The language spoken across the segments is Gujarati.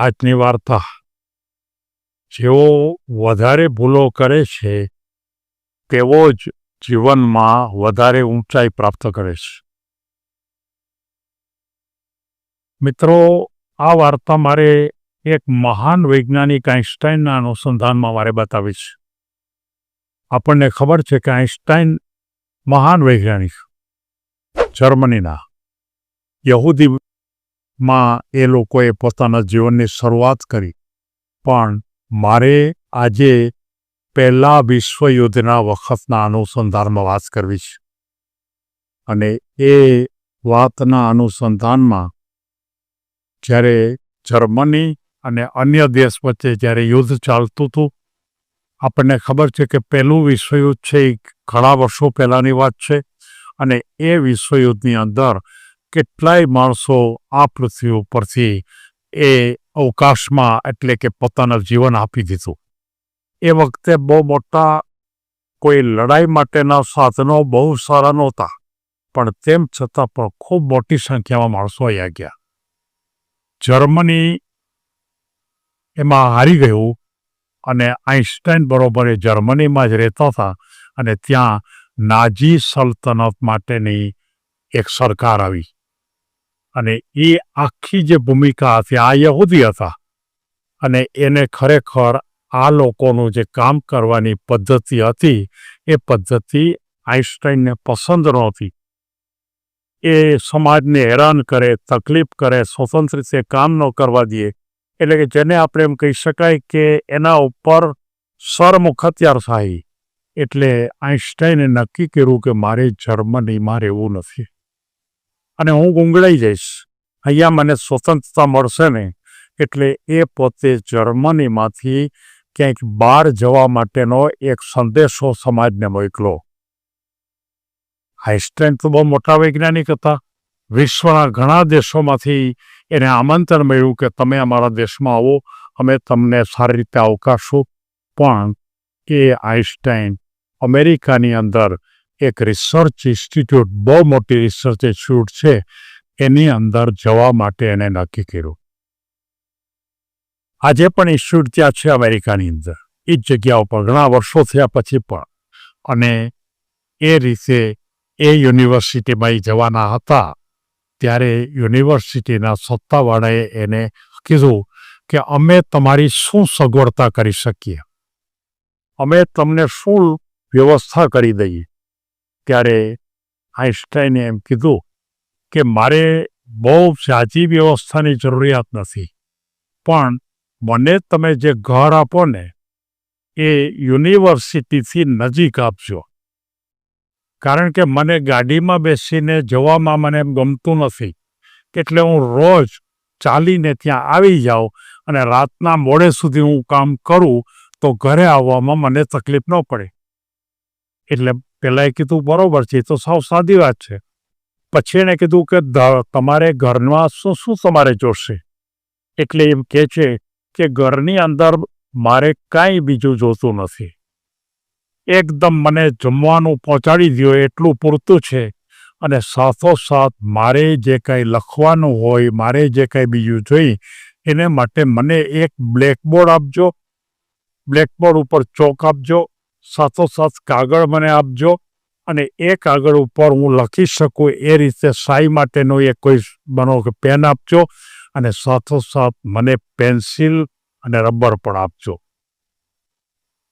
આજની વાર્તા. જેઓ વધારે ભૂલો કરે છે તેવો જ જીવનમાં વધારે ઊંચાઈ પ્રાપ્ત કરે છે. મિત્રો, આ વાર્તા મારે એક મહાન વૈજ્ઞાનિક આઈન્સ્ટાઈનના અનુસંધાનમાં મારે બતાવી છે. આપણને ખબર છે કે આઈન્સ્ટાઈન મહાન વૈજ્ઞાનિક, જર્મનીના યહૂદીમાં એ લોકોએ પોતાના જીવનની શરૂઆત કરી. પણ મારે આજે પહેલા વિશ્વયુદ્ધના વખતના અનુસંધાનમાં વાત કરવી છે. અને એ વાતના અનુસંધાનમાં જ્યારે જર્મની અને અન્ય દેશ વચ્ચે જ્યારે યુદ્ધ ચાલતું હતું, આપણને ખબર છે કે પહેલું વિશ્વયુદ્ધ છે એ ઘણા વર્ષો પહેલાંની વાત છે. અને એ વિશ્વયુદ્ધની અંદર કેટલાય માણસો આ પૃથ્વી ઉપરથી એ અવકાશમાં એટલે કે પોતાના જીવન આપી દીધું. એ વખતે બહુ મોટા કોઈ લડાઈ માટેના સાધનો બહુ સારા નહોતા, પણ તેમ છતાં પણ ખૂબ મોટી સંખ્યામાં માણસો અહીંયા ગયા. જર્મની એમાં હારી ગયું અને આઈન્સ્ટાઈન બરોબર એ જર્મનીમાં જ રહેતા હતા અને ત્યાં નાજી સલ્તનત માટેની એક સરકાર આવી. અને એ આખી જે ભૂમિકા હતી આ યહૂદી હતા. અને એને ખરેખર આ લોકોનું જે કામ કરવાની પદ્ધતિ હતી, એ પદ્ધતિ આઈન્સ્ટાઈનને પસંદ નહોતી. એ સમાજને હેરાન કરે, તકલીફ કરે, સ્વતંત્ર રીતે કામ ન કરવા દે. એટલે કે જેને આપણે એમ કહી શકાય કે એના ઉપર સરમુખ હત્યારશાહી એટલે આઈન્સ્ટાઈને નક્કી કર્યું કે મારે જર્મનીમાં રહેવું નથી. અને હું ગુંગળાઈ જઈશ. અહીંયા મને સ્વતંત્રતા મળશે ને એટલે એ પોતે જર્મનીમાંથી ક્યાંક બહાર જવા માટેનો એક સંદેશો સમાજને મોકલો. આઈન્સ્ટાઈન તો બહુ મોટા વૈજ્ઞાનિક હતા. વિશ્વના ઘણા દેશોમાંથી એને આમંત્રણ મળ્યું કે તમે અમારા દેશમાં આવો, અમે તમને સારી રીતે આવકારશું. પણ એ આઈન્સ્ટાઈન અમેરિકાની અંદર એક રિસર્ચ ઇન્સ્ટિટ્યૂટ બહુ મોટી રિસર્ચ ઇન્સ્ટિટ્યૂટ છે, એની અંદર જવા માટે એને નક્કી કર્યું. આજે પણ ઇન્સ્ટિટ્યૂટ ત્યાં છે અમેરિકાની અંદર. એ જ જગ્યા ઉપર ઘણા વર્ષો થયા પછી પણ. અને એ રીતે એ યુનિવર્સિટીમાં એ જવાના હતા, ત્યારે યુનિવર્સિટીના સત્તાવાળાએ એને કીધું કે અમે તમારી શું સગવડતા કરી શકીએ? અમે તમને શું વ્યવસ્થા કરી દઈએ? ત્યારે આઈન્સ્ટાઈને એમ કીધું કે મારે બહુ સાચી વ્યવસ્થાની જરૂરિયાત નથી. પણ મને તમે જે ઘર આપો ને, એ યુનિવર્સિટીથી નજીક આપજો. કારણ કે મને ગાડીમાં બેસીને જવામાં મને એમ ગમતું નથી. એટલે હું રોજ ચાલીને ત્યાં આવી જાઉં અને રાતના મોડે સુધી હું કામ કરું તો ઘરે આવવામાં મને તકલીફ ન પડે. એટલે પહેલાં એ કીધું, બરાબર છે, એ તો સાવ સાદી વાત છે. પછી એણે કીધું કે તમારે ઘરમાં શું શું તમારે જોશે? એટલે એમ કહે છે કે, ઘરની અંદર મારે કાંઈ બીજું જોતું નથી. એકદમ મને જમવાનું પહોંચાડી દો એટલું પૂરતું છે. અને સાથોસાથ મારે જે કાંઈ લખવાનું હોય, મારે જે કાંઈ બીજું જોઈ, એને માટે મને એક બ્લેકબોર્ડ આપજો. બ્લેકબોર્ડ ઉપર ચોક આપજો. સાથોસાથ કાગળ મને આપજો અને એ કાગળ ઉપર હું લખી શકું એ રીતે સાઈ માટેનો એક કોઈ બનો કે પેન આપજો અને સાથોસાથ મને પેન્સિલ અને રબર પણ આપજો.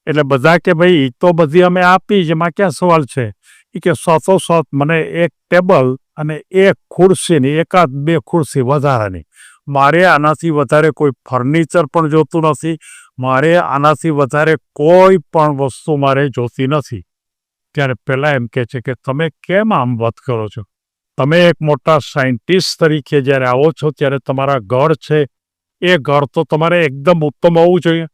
એટલે બધા કે ભાઈ એ તો બધી અમે આપી એમાં ક્યાં સવાલ છે? એ કે સાથોસાથ મને એક ટેબલ અને એક ખુરશીની, એકાદ બે ખુરશી વધારાની. મારે આનાથી વધારે કોઈ ફર્નિચર પણ જોતું નથી મારે આનાથી વધારે કોઈ પણ વસ્તુ મારે જોતી નથી. ત્યારે પહેલાં એમ કહે છે કે, તમે કેમ આમ વાત કરો છો? તમે એક મોટા સાયન્ટિસ્ટ તરીકે જ્યારે આવો છો, ત્યારે તમારા ઘર છે. એ ઘર તો તમારે એકદમ ઉત્તમ હોવું જોઈએ.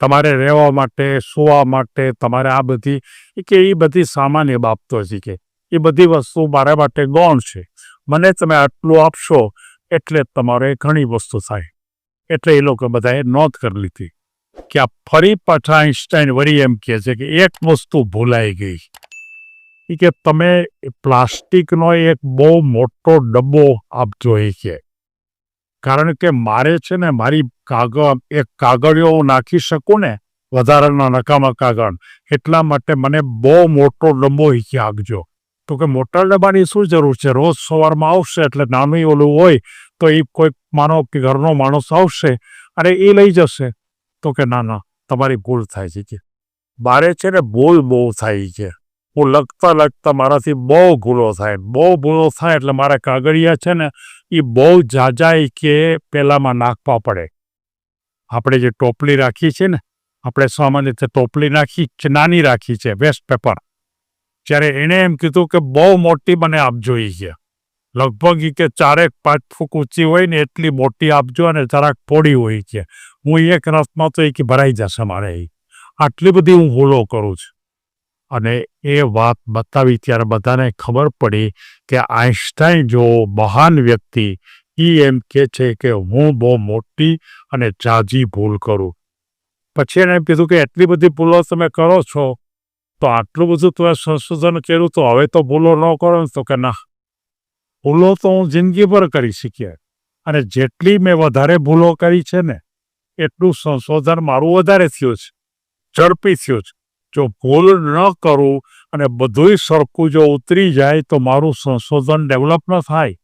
તમારે રહેવા માટે, સુવા માટે, તમારે આ બધી કે, એ બધી સામાન્ય બાબતો છે કે, એ બધી વસ્તુ મારા માટે ગૌણ છે. મને તમે આટલું આપશો, એટલે તમારે ઘણી વસ્તુ થાય. એટલે એ લોકો બધાએ નોંધ કરી લીધી. કે આ ફરી પાછા આઈન્સ્ટાઈન વળી એમ કહે છે કે એક વસ્તુ ભૂલાઈ ગઈ. કે તમે પ્લાસ્ટિકનો એક બહુ મોટો ડબ્બો આપજો એ કે કારણ કે મારે છે ને મારી કાગળ, એક કાગળિયો હું નાખી શકું ને, વધારાના નકામા કાગળ, એટલા માટે મને બહુ મોટો ડબ્બો હિકી આપજો. તો કે મોટા ડબ્બાની શું જરૂર છે? રોજ સવારમાં આવશે એટલે નાનું ઓલું હોય, તો એ કોઈ માનો કે ઘરનો માણસ આવશે અને એ લઈ જશે. તો કે ના ના, તમારી ભૂલ થાય છે, કે મારે છે ને ભૂલ બહુ થાય છે. હું લખતા લખતા મારાથી બહુ ભૂલો થાય, બહુ ભૂલો થાય એટલે મારા કાગળિયા છે ને એ બહુ જાજાઈ કે પેલામાં નાખવા પડે. આપણે જે ટોપલી રાખી છે ને, આપણે સામાન્ય રીતે ટોપલી નાખી નાની રાખી છે વેસ્ટ પેપર જ્યારે એણે એમ કીધું કે બહુ મોટી મને આપજો જોઈ કે લગભગ કે ચારેક પાંચ ફૂક ઊંચી હોય ને એટલી મોટી આપજો અને જરાક પોડી હોય છે હું એક રસમાં તો એ કે ભરાઈ જશે મારે આટલી બધી હું ભૂલો કરું છું. અને એ વાત બતાવી ત્યારે બધાને ખબર પડી કે આઈન્સ્ટાઈન જો મહાન વ્યક્તિ એ એમ કે છે કે હું બહુ મોટી અને જાજી ભૂલ કરું. પછી એને કીધું કે એટલી બધી ભૂલો તમે કરો છો, તો આટલું બધું તમે સંશોધન કર્યું તો હવે તો ભૂલો ન કરો તો કે ના. ભૂલો તો હું જિંદગીભર કરી શીખ્યા અને જેટલી મેં વધારે ભૂલો કરી છે ને, એટલું સંશોધન મારું વધારે થયું છે. ઝડપી થયું છે. જો ભૂલ ન કરું અને બધુંય સરખું જો ઉતરી જાય તો મારું સંશોધન ડેવલપ ન થાય.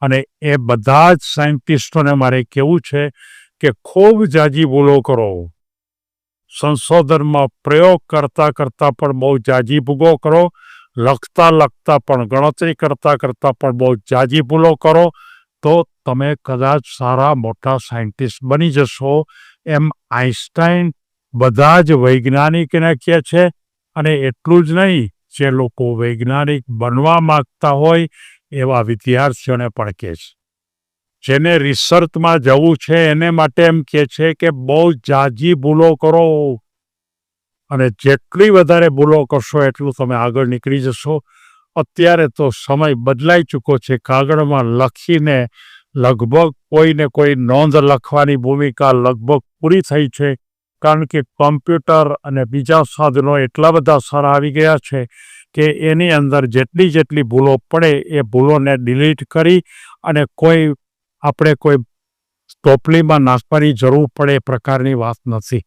અને એ બધા જ સાયન્ટિસ્ટોને મારે કહેવું છે કે ખૂબ જાજી ભૂલો કરો. સંશોધનમાં પ્રયોગ કરતા કરતાં પણ બહુ જાજી ભૂગો કરો. લખતા લખતા પણ ગણતરી કરતા કરતા પણ બહુ જાજી ભૂલો કરો, તો તમે કદાચ સારા મોટા સાયન્ટિસ્ટ બની જશો. એમ આઈન્સ્ટાઈન બધા જ વૈજ્ઞાનિકને કહે છે, અને એટલું જ નહીં, જે લોકો વૈજ્ઞાનિક બનવા માગતા હોય, એવા વિદ્યાર્થીઓને પણ કહે છે. જેને રિસર્ચમાં જવું છે, એને માટે એમ કહે છે કે બહુ જાજી ભૂલો કરો. અને જેટલી વધારે ભૂલો કરશો એટલું તમે આગળ નીકળી જશો. અત્યારે તો સમય બદલાઈ ચૂકો છે. કાગળમાં લખીને લગભગ કોઈને કોઈ નોંધ લખવાની ભૂમિકા લગભગ પૂરી થઈ છે. કારણ કે કોમ્પ્યુટર અને બીજા સાધનો એટલા બધા સારા આવી ગયા છે કે એની અંદર જેટલી જેટલી ભૂલો પડે એ ભૂલોને ડિલીટ કરી અને કોઈ, આપણે કોઈ ટોપલીમાં નાખવાની જરૂર પડે એ પ્રકારની વાત નથી.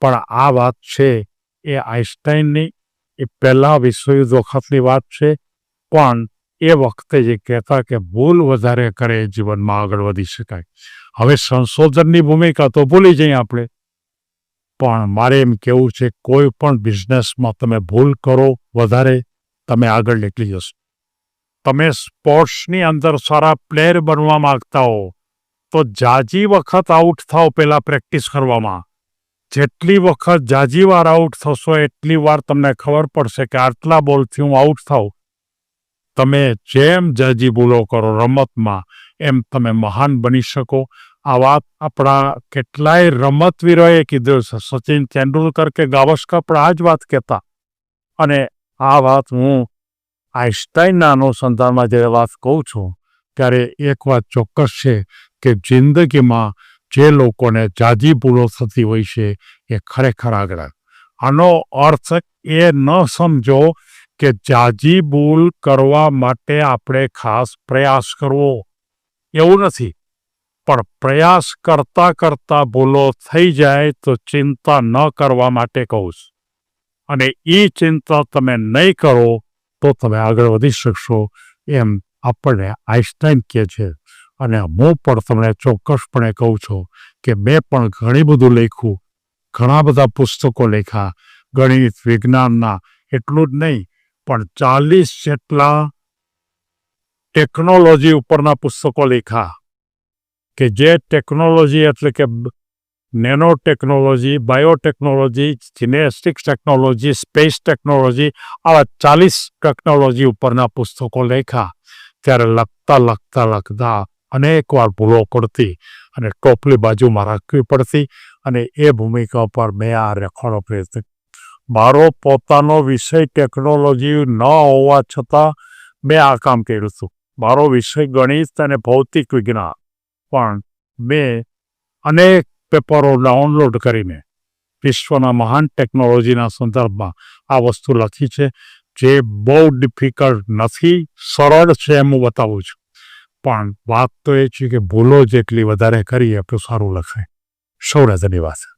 પણ આ વાત છે એ આઈન્સ્ટાઈનની એ પહેલાં વિશ્વયુદ્ધ વખતની વાત છે, પણ એ વખતે જે કહેતા કે ભૂલ વધારે કરે જીવનમાં આગળ વધી શકાય. હવે સંશોધનની ભૂમિકા તો ભૂલી જઈએ આપણે. પણ મારે એમ કેવું છે, કોઈ પણ બિઝનેસમાં તમે ભૂલ કરો વધારે, તમે આગળ નીકળી જશો. તમે સ્પોર્ટ્સની અંદર સારા પ્લેયર બનવા માગતા હો, તો જાજી વખત આઉટ થાવ પહેલાં પ્રેક્ટિસ કરવામાં. જેટલી વખત જાજી વાર આઉટ થશો, એટલી વાર તમને ખબર પડશે કે આટલા બોલથી હું આઉટ થાઉં. તમે જેમ જાજી ભૂલો કરો રમતમાં, એમ તમે મહાન બની શકો. આ વાત આપણા કેટલાય રમતવીરોએ કીધું છે. સચિન તેંડુલકર કે ગાવસ્કર પણ આ જ વાત કહેતા. અને આ વાત હું આઈન્સ્ટાઈનના અનુસંધાનમાં જ્યારે વાત કહું છું, ત્યારે એક વાત ચોક્કસ છે કે જિંદગીમાં જે લોકોને જાજી ભૂલો થતી હોય છે એ ખરેખર આગળ આનો અર્થ એ ન સમજો કે જાજી ભૂલ કરવા માટે આપણે ખાસ પ્રયાસ કરવો. એવું નથી. પણ પ્રયાસ કરતા કરતા ભૂલો થઈ જાય તો ચિંતા ન કરવા માટે કહું છું. અને એ ચિંતા તમે નહીં કરો તો તમે આગળ વધી શકશો એમ આપણને આઈન્સ્ટાઈન કહે છે. અને હું પણ તમને ચોક્કસપણે કહું છું કે મેં પણ ઘણી બધું લખ્યું. ઘણા બધા પુસ્તકો લખ્યા. ગણિત, વિજ્ઞાનના એટલું જ નહીં, પણ ચાલીસ જેટલા ટેકનોલોજી ઉપરના પુસ્તકો લખ્યા. કે જે ટેકનોલોજી એટલે કે nano technology biotechnology genetic technology space technology આવા ચાલીસ ટેકનોલોજી ઉપરના પુસ્તકો લખ્યા. ત્યારે લખતા લખતા લખતા અનેક વાર ભૂલો પડતી અને ટોપલી બાજુમાં રાખવી પડતી અને એ ભૂમિકા પર મેં આ રેખવાનો પ્રયત્ન મારો પોતાનો વિષય ટેકનોલોજી ન હોવા છતાં મેં આ કામ કર્યું હતું. મારો વિષય ગણિત અને ભૌતિક વિજ્ઞાન. પણ મેં અનેક પેપરો ડાઉનલોડ કરીને વિશ્વના મહાન ટેકનોલોજીના સંદર્ભમાં આ વસ્તુ લખી છે, જે બહુ ડિફિકલ્ટ નથી, સરળ છે એમ હું બતાવું છું. પણ વાત તો એ છે કે ભૂલો જેટલી વધારે કરીએ તો સારું લખાય. સૌરાષ્ટ્રની વાત